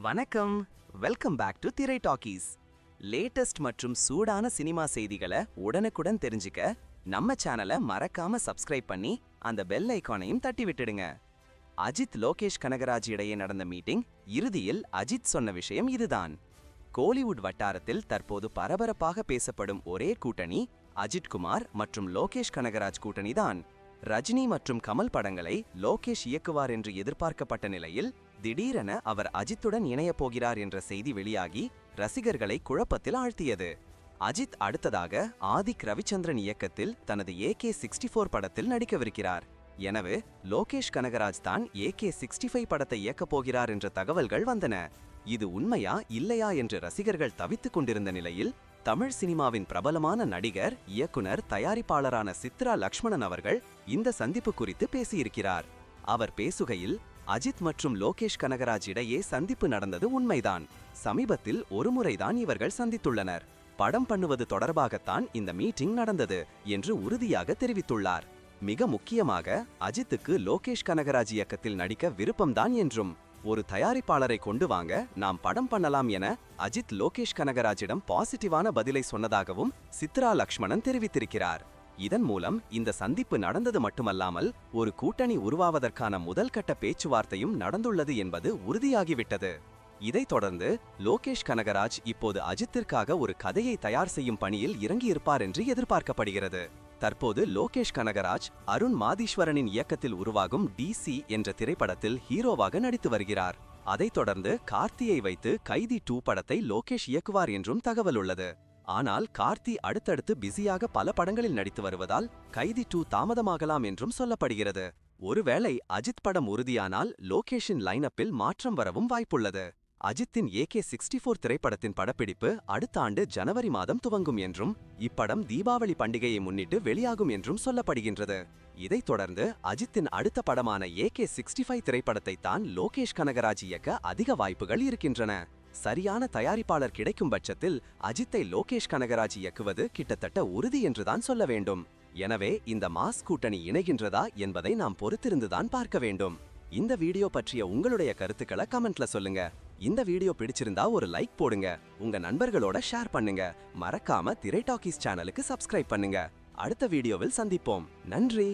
வணக்கம். Welcome back to திரை talkies latest மற்றும் சூடான சினிமா செய்திகளை உடனுக்குடன் தெரிஞ்சுக்க நம்ம சேனலை மறக்காம சப்ஸ்கிரைப் பண்ணி அந்த பெல் ஐக்கானையும் தட்டி விட்டுடுங்க. அஜித் லோகேஷ் கனகராஜ் இடையே நடந்த மீட்டிங் இறுதியில் அஜித் சொன்ன விஷயம் இதுதான். கோலிவுட் வட்டாரத்தில் தற்போது பரபரப்பாக பேசப்படும் ஒரே கூட்டணி அஜித் குமார் மற்றும் லோகேஷ் கனகராஜ் கூட்டணிதான். ரஜினி மற்றும் கமல் படங்களை லோகேஷ் இயக்குவார் என்று எதிர்பார்க்கப்பட்ட நிலையில் திடீரென அவர் அஜித்துடன் இணையப் போகிறார் என்ற செய்தி வெளியாகி ரசிகர்களை குழப்பத்தில் ஆழ்த்தியது. அஜித் அடுத்ததாக ஆதிக் ரவிச்சந்திரன் இயக்கத்தில் தனது ஏகே சிக்ஸ்டி ஃபோர் படத்தில் நடிக்கவிருக்கிறார். எனவே லோகேஷ் கனகராஜ் தான் ஏகே சிக்ஸ்டி ஃபைவ் படத்தை இயக்கப் போகிறார் என்ற தகவல்கள் வந்தன. இது உண்மையா இல்லையா என்று ரசிகர்கள் தவித்துக் கொண்டிருந்த நிலையில் தமிழ் சினிமாவின் பிரபலமான நடிகர் இயக்குனர் தயாரிப்பாளரான சித்ரா லக்ஷ்மணன் அவர்கள் இந்த சந்திப்பு குறித்து பேசியிருக்கிறார். அவர் பேசுகையில் அஜித் மற்றும் லோகேஷ் கனகராஜ் இடையே சந்திப்பு நடந்தது உண்மைதான். சமீபத்தில் ஒருமுறைதான் இவர்கள் சந்தித்துள்ளனர். படம் பண்ணுவது தொடர்பாகத்தான் இந்த மீட்டிங் நடந்தது என்று உறுதியாக தெரிவித்துள்ளார். மிக முக்கியமாக அஜித்துக்கு லோகேஷ் கனகராஜ் இயக்கத்தில் நடிக்க விருப்பம்தான் என்றும் ஒரு தயாரிப்பாளரை கொண்டு வாங்க நாம் படம் பண்ணலாம் என அஜித் லோகேஷ் கனகராஜிடம் பாசிட்டிவான பதிலை சொன்னதாகவும் சித்ரா லக்ஷ்மணன் தெரிவித்திருக்கிறார். இதன் மூலம் இந்த சந்திப்பு நடந்தது மட்டுமல்லாமல் ஒரு கூட்டணி உருவாவதற்கான முதல் கட்ட பேச்சுவார்த்தையும் நடந்துள்ளது என்பது உறுதியாகிவிட்டது. இதைத் தொடர்ந்து லோகேஷ் கனகராஜ் இப்போது அஜித்திற்காக ஒரு கதையை தயார் செய்யும் பணியில் இறங்கியிருப்பார் என்று எதிர்பார்க்கப்படுகிறது. தற்போது லோகேஷ் கனகராஜ் அருண் மாதீஸ்வரனின் இயக்கத்தில் உருவாகும் டிசி என்ற திரைப்படத்தில் ஹீரோவாக நடித்து வருகிறார். அதைத் தொடர்ந்து கார்த்தியை வைத்து கைதி டூ படத்தை லோகேஷ் இயக்குவார் என்றும் தகவல் உள்ளது. ஆனால் கார்த்தி அடுத்தடுத்து பிஸியாக பல படங்களில் நடித்து வருவதால் கைதி டூ தாமதமாகலாம் என்றும் சொல்லப்படுகிறது. ஒருவேளை அஜித் படம் உறுதியானால் லோகேஷின் லைனப்பில் மாற்றம் வரவும் வாய்ப்புள்ளது. அஜித்தின் ஏகே சிக்ஸ்டி ஃபோர் திரைப்படத்தின் படப்பிடிப்பு அடுத்த ஆண்டு ஜனவரி மாதம் துவங்கும் என்றும் இப்படம் தீபாவளி பண்டிகையை முன்னிட்டு வெளியாகும் என்றும் சொல்லப்படுகின்றது. இதைத் தொடர்ந்து அஜித்தின் அடுத்த படமான ஏகே சிக்ஸ்டி ஃபைவ் திரைப்படத்தை தான் லோகேஷ் கனகராஜ் இயக்க அதிக வாய்ப்புகள் இருக்கின்றன. சரியான தயாரிப்பாளர் கிடைக்கும் பட்சத்தில் அஜித்தை லோகேஷ் கனகராஜ் இயக்குவது கிட்டத்தட்ட உறுதி என்றுதான் சொல்ல வேண்டும். எனவே இந்த மாஸ் கூட்டணி இணைகின்றதா என்பதை நாம் பொறுத்திருந்துதான் பார்க்க வேண்டும். இந்த வீடியோ பற்றிய உங்களுடைய கருத்துக்களை கமெண்ட்ல சொல்லுங்க. இந்த வீடியோ பிடிச்சிருந்தா ஒரு லைக் போடுங்க. உங்க நண்பர்களோட ஷேர் பண்ணுங்க. மறக்காம திரை டாக்கீஸ் சேனலுக்கு சப்ஸ்கிரைப் பண்ணுங்க. அடுத்த வீடியோவில் சந்திப்போம். நன்றி!